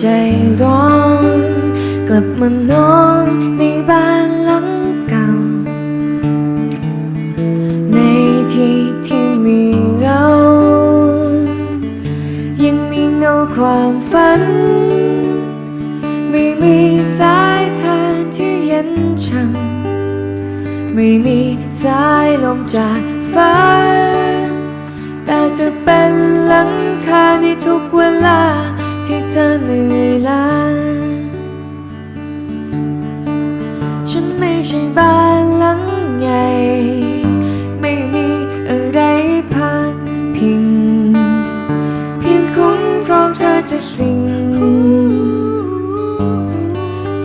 ใจร้อน กลับมานอนในบ้านหลังเก่า ในที่ที่มีเรา ยังมีเงาความฝัน ไม่มีสายทานที่เย็นช่ำไม่มีสายลมจากฟ้า แต่จะเป็นหลังคาในทุกเวลา ที่เธอเหนื่อยล้าฉันไม่ใช่บ้านหลังใหญ่ ไม่มีอะไรพักพิง เพียงคุ้มครองเธอจากสิ่ง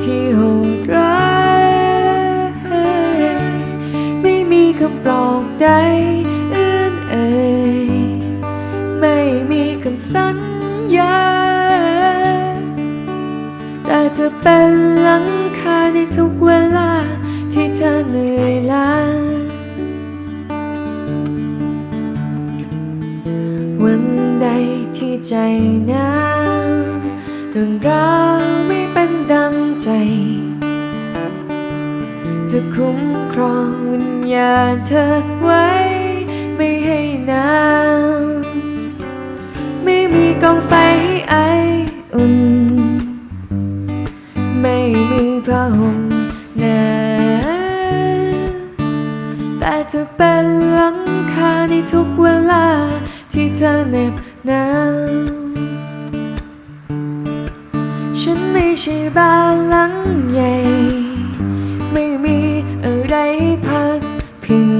ที่โหดร้ายไม่มีคำปลอบใดอื่นเอ่ยไม่มีคำสัญญา แต่จะเป็นหลังคาในทุกเวลาที่เธอเหนื่อยล้า วันใดที่ใจหนาวเรื่องราวไม่เป็นดังใจ จะคุ้มครองวิญญาณเธอไว้ ไม่ให้หนาวไม่มีกองไฟให้ไออุ่น ไม่มีผ้าห่มหนาแต่จะเป็นหลังคาในทุกเวลาที่เธอเหน็บหนาวฉันไม่ใช่บ้านหลังใหญ่ ไม่มีอะไรให้พักพิง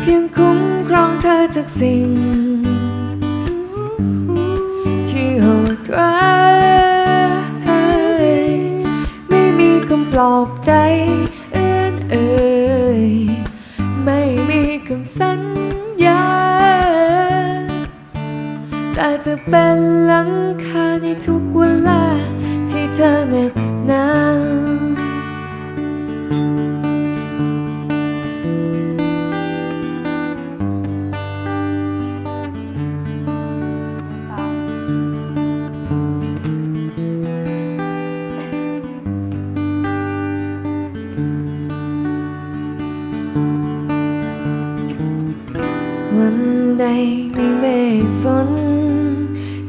เพียงคุ้มครองเธอจากสิ่ง แต่จะเป็นหลังคาในทุกเวลา ที่เธอเหน็บหนาววันใดมีเมฆฝน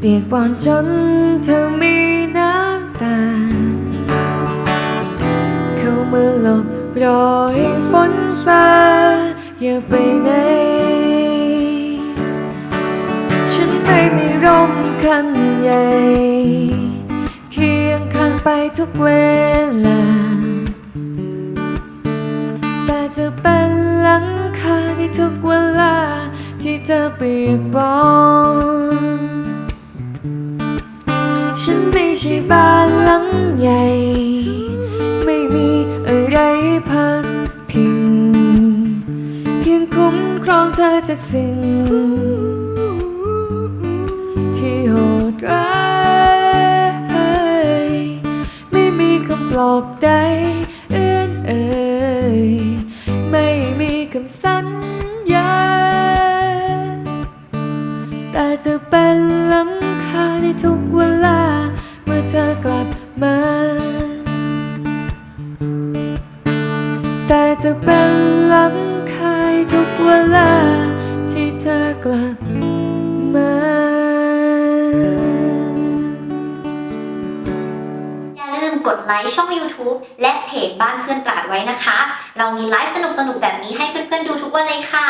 เปียกปอนจนเธอมีน้ำตา เข้ามาหลบรอให้ฝนซาอย่าไปไหน ฉันไม่มีร่มคันใหญ่ เคียงข้างไปทุกเวลา แต่จะเป็นหลังคาในทุกเวลาที่เธอเปียกบอน ใช่บ้านหลังใหญ่ ไม่มีอะไรพักพิง เพียงคุ้มครองเธอจากสิ่ง ที่โหดร้ายไม่มีคำปลอบใดเอื่นเอ่ยไม่มีคำสัญญา แต่จะเป็นหลังคาในทุกเวลา เธอกลับมา แต่จะเป็นหลังคายทุกเวลา ที่เธอกลับมาอย่าลืมกดไลค์ช่อง YouTube และเพจบ้านเพื่อนตราดไว้นะคะ เรามีไลฟ์สนุกๆ แบบนี้ให้เพื่อนๆ ดูทุกวันเลยค่ะ